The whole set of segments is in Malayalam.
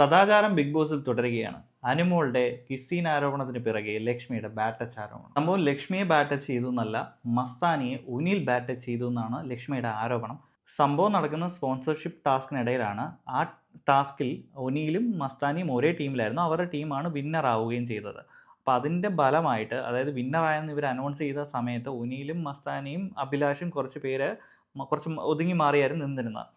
സദാചാരം ബിഗ് ബോസിൽ തുടരുകയാണ്. അനുമോളുടെ കിസ്സീൻ ആരോപണത്തിന് പിറകെ ലക്ഷ്മിയുടെ ബാറ്റച്ച് ആരോപണം. സംഭവം ലക്ഷ്മിയെ ബാറ്റച്ച് ചെയ്തു എന്നല്ല മസ്താനിയെ ഉനിൽ ബാറ്റച്ച് ചെയ്തു എന്നാണ് ലക്ഷ്മിയുടെ ആരോപണം. സംഭവം നടക്കുന്ന സ്പോൺസർഷിപ്പ് ടാസ്കിനിടയിലാണ്. ആ ടാസ്കിൽ ഒനിയിലും മസ്താനിയും ഒരേ ടീമിലായിരുന്നു. അവരുടെ ടീമാണ് വിന്നർ ആവുകയും ചെയ്തത്. അപ്പോൾ അതിന്റെ ഫലമായിട്ട് അതായത് വിന്നർ ആയെന്ന് ഇവർ അനൗൺസ് ചെയ്ത സമയത്ത് ഒനിയിലും മസ്താനിയും അഭിലാഷും കുറച്ച് പേര് കുറച്ച് ഒതുങ്ങി മാറിയായിരുന്നു നിന്നിരുന്നത്.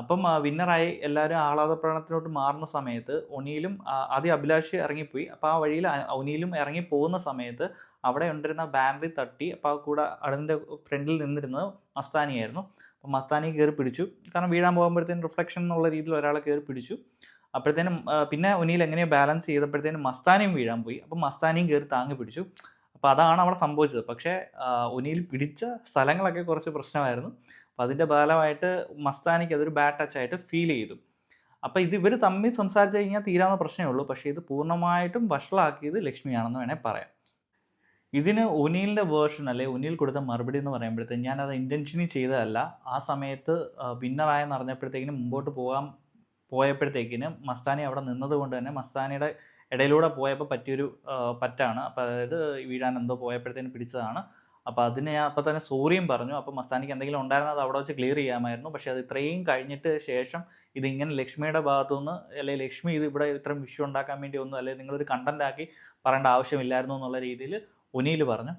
അപ്പം വിന്നറായി എല്ലാവരും ആഹ്ലാദ പ്രകടനത്തിലോട്ട് മാറുന്ന സമയത്ത് ഒനിയിലും ആദ്യം അഭിലാഷ് ഇറങ്ങിപ്പോയി. അപ്പോൾ ആ വഴിയിൽ ഒനിയിലും ഇറങ്ങി പോകുന്ന സമയത്ത് അവിടെ ഉണ്ടായിരുന്ന ബാനറി തട്ടി അപ്പോൾ ആ കൂടെ അതിന്റെ ഫ്രണ്ടിൽ നിന്നിരുന്നത് മസ്താനിയായിരുന്നു അപ്പോൾ മസ്താനി കയറി പിടിച്ചു. കാരണം വീഴാൻ പോകുമ്പോഴത്തേനും റിഫ്ലക്ഷൻ എന്നുള്ള രീതിയിൽ ഒരാളെ കയറി പിടിച്ചു. അപ്പോഴത്തേനും പിന്നെ ഒനിയിൽ എങ്ങനെയോ ബാലൻസ് ചെയ്തപ്പോഴത്തേനും മസ്താനിയും വീഴാൻ പോയി. അപ്പോൾ മസ്താനിയും കയറി താങ്ങി പിടിച്ചു. അപ്പോൾ അതാണ് അവിടെ സംഭവിച്ചത്. പക്ഷേ ഒനിയിൽ പിടിച്ച സ്ഥലങ്ങളൊക്കെ കുറച്ച് പ്രശ്നമായിരുന്നു. അപ്പോൾ അതിന്റെ ഫലമായിട്ട് മസ്താനിക്ക് അതൊരു ബാഡ് ടച്ച് ആയിട്ട് ഫീൽ ചെയ്തു. അപ്പോൾ ഇത് ഇവർ തമ്മിൽ സംസാരിച്ച് കഴിഞ്ഞാൽ തീരാവുന്ന പ്രശ്നമേ ഉള്ളൂ. പക്ഷേ ഇത് പൂർണമായിട്ടും വഷളാക്കിയത് ലക്ഷ്മിയാണെന്ന് വേണേൽ പറയാം. ഇതിന് ഒനിയിലിന്റെ വേർഷൻ അല്ലെ ഒനീൽ കൊടുത്ത മറുപടി എന്ന് പറയുമ്പോഴത്തേക്കും ഞാനത് ഇന്റൻഷനി ചെയ്തതല്ല. ആ സമയത്ത് വിന്നറായെന്ന് അറിഞ്ഞപ്പോഴത്തേക്കിനും മുമ്പോട്ട് പോകാൻ പോയപ്പോഴത്തേക്കിനും മസ്താനി അവിടെ നിന്നതുകൊണ്ട് തന്നെ മസ്താനിയുടെ ഇടയിലൂടെ പോയപ്പോൾ പറ്റിയൊരു പറ്റാണ്. അപ്പോൾ അതായത് വീഴാൻ എന്തോ പോയപ്പോഴത്തേനും പിടിച്ചതാണ്. അപ്പോൾ അതിനെ ഞാൻ അപ്പോൾ തന്നെ സോറിയും പറഞ്ഞു. അപ്പോൾ മസ്താനിക്ക് എന്തെങ്കിലും ഉണ്ടായിരുന്നത് അവിടെ വെച്ച് ക്ലിയർ ചെയ്യാമായിരുന്നു. പക്ഷേ അത് ഇത്രയും കഴിഞ്ഞിട്ട് ശേഷം ഇതിങ്ങനെ ലക്ഷ്മിയുടെ ഭാഗത്തുനിന്ന് അല്ലെങ്കിൽ ലക്ഷ്മി ഇത് ഇവിടെ ഇത്രയും വിഷയം ഉണ്ടാക്കാൻ വേണ്ടി ഒന്നും അല്ലെങ്കിൽ നിങ്ങളൊരു ആക്കി പറയേണ്ട ആവശ്യമില്ലായിരുന്നു എന്നുള്ള രീതിയിൽ ഒനിയിൽ പറഞ്ഞു.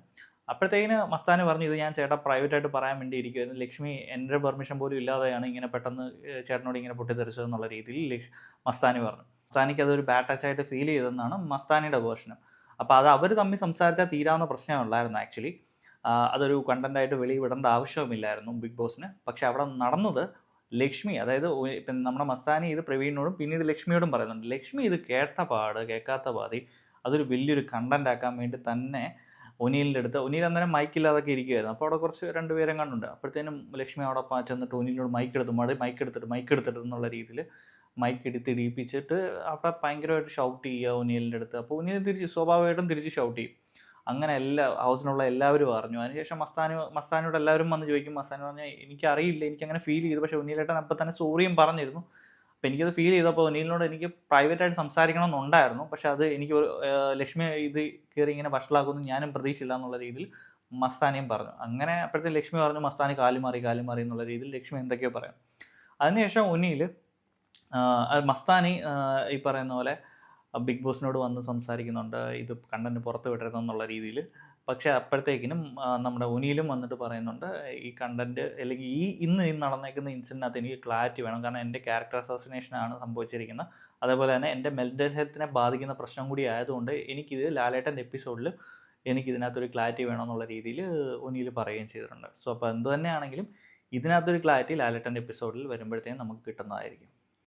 അപ്പോഴത്തേക്കിന് മസ്താന് പറഞ്ഞു ഇത് ഞാൻ ചേട്ടാ പ്രൈവറ്റ് ആയിട്ട് പറയാൻ വേണ്ടി ഇരിക്കുമായിരുന്നു ലക്ഷ്മി എന്റെ പെർമിഷൻ പോലും ഇല്ലാതെയാണ് ഇങ്ങനെ പെട്ടെന്ന് ചേട്ടനോട് ഇങ്ങനെ പൊട്ടിത്തെറിച്ചതെന്നുള്ള രീതിയിൽ ലക്ഷ് മസ്താനി പറഞ്ഞു. മസ്താനിക്ക് അതൊരു ബാഡ് ടച്ച് ആയിട്ട് ഫീൽ ചെയ്തെന്നാണ് മസ്താനിയുടെ വേർഷനും അപ്പോൾ അത് അവർ തമ്മിൽ സംസാരിച്ചാൽ തീരാവുന്ന പ്രശ്നമേ ഉള്ളായിരുന്നു ആക്ച്വലി അതൊരു കണ്ടന്റായിട്ട് വെളി വിടേണ്ട ആവശ്യവുമില്ലായിരുന്നു ബിഗ് ബോസിന് പക്ഷെ അവിടെ നടന്നത് ലക്ഷ്മി അതായത് ഇപ്പം നമ്മുടെ മസ്താനി ഇത് പ്രവീണിനോടും പിന്നീട് ലക്ഷ്മിയോടും പറയുന്നുണ്ട്. ലക്ഷ്മി ഇത് കേട്ട പാട് കേൾക്കാത്ത പാതി അതൊരു വലിയൊരു കണ്ടന്റ് ആക്കാൻ വേണ്ടി തന്നെ ഒനീലിന്റെ അടുത്ത് ഒനിയിൽ അന്നേരം മൈക്കില്ലാതൊക്കെ ഇരിക്കുമായിരുന്നു അപ്പോൾ അവിടെ കുറച്ച് രണ്ടുപേരും കണ്ടുണ്ട് അപ്പോഴത്തേനും ലക്ഷ്മി അവിടെ ചെന്നിട്ട് ഒനിയിലോട് മൈക്ക് എടുത്ത് മടി മൈക്ക് എടുത്തിട്ട് മൈക്ക് എടുത്തിട്ട് എന്നുള്ള രീതിയിൽ മൈക്ക് എടുത്ത് ഇടിയിപ്പിച്ചിട്ട് അവിടെ ഭയങ്കരമായിട്ട് ഷൗട്ട് ചെയ്യുക ഒനിയലിന്റെ അടുത്ത്. അപ്പോൾ ഒനിയൽ തിരിച്ച് സ്വാഭാവികമായിട്ടും തിരിച്ച് ഷൗട്ട് ചെയ്യും. അങ്ങനെ എല്ലാ ഹൗസിനുള്ള എല്ലാവരും അറിഞ്ഞു. അതിനുശേഷം മസ്താനി മസ്താനിയോട് എല്ലാവരും വന്ന് ചോദിക്കും മസ്താനി പറഞ്ഞാൽ എനിക്കറിയില്ല എനിക്കങ്ങനെ ഫീൽ ചെയ്തു. പക്ഷേ ഒനിയലേട്ടൻ അപ്പോൾ തന്നെ സോറിയും പറഞ്ഞിരുന്നു. അപ്പോൾ എനിക്കത് ഫീൽ ചെയ്തപ്പോൾ ഒനിയലിനോട് എനിക്ക് പ്രൈവറ്റായിട്ട് സംസാരിക്കണം എന്നുണ്ടായിരുന്നു പക്ഷേ അത് എനിക്ക് ലക്ഷ്മി ഇത് കയറി ഇങ്ങനെ വഷളാക്കുമെന്ന് ഞാനും പ്രതീക്ഷയില്ല എന്നുള്ള രീതിയിൽ മസ്താനിയും പറഞ്ഞു. അങ്ങനെ അപ്പോഴത്തെ ലക്ഷ്മി പറഞ്ഞു മസ്താനി കാലി മാറി കാലി മാറി എന്നുള്ള രീതിയിൽ ലക്ഷ്മി എന്തൊക്കെയോ പറയാം. അതിനുശേഷം ഒനിയിൽ മസ്താനി ഈ പറയുന്ന പോലെ ബിഗ് ബോസിനോട് വന്ന് സംസാരിക്കുന്നുണ്ട്. ഇത് കണ്ടന്റ് പുറത്ത് വിടരുതെന്നുള്ള രീതിയിൽ പക്ഷേ അപ്പോഴത്തേക്കിനും നമ്മുടെ ഉനിയിലും വന്നിട്ട് പറയുന്നുണ്ട് ഈ കണ്ടന്റ് അല്ലെങ്കിൽ ഈ ഇന്ന് നടന്നേക്കുന്ന ഇൻസിഡന്റിനകത്ത് എനിക്ക് ക്ലാരിറ്റി വേണം. കാരണം എന്റെ ക്യാരക്ടർ അസോസിനേഷനാണ് സംഭവിച്ചിരിക്കുന്നത്. അതേപോലെ തന്നെ എന്റെ മെന്റൽ ഹെൽത്തിനെ ബാധിക്കുന്ന പ്രശ്നം കൂടി ആയതുകൊണ്ട് എനിക്കിത് ലാലേട്ടന്റെ എപ്പിസോഡിൽ എനിക്കിതിനകത്തൊരു ക്ലാരിറ്റി വേണമെന്നുള്ള രീതിയിൽ ഉനിയിൽ പറയുകയും ചെയ്തിട്ടുണ്ട്. സോ അപ്പോൾ എന്ത് തന്നെയാണെങ്കിലും ഇതിനകത്തൊരു ക്ലാരിറ്റി ലാലേട്ടന്റെ എപ്പിസോഡിൽ വരുമ്പോഴത്തേക്കും നമുക്ക് കിട്ടുന്നതായിരിക്കും.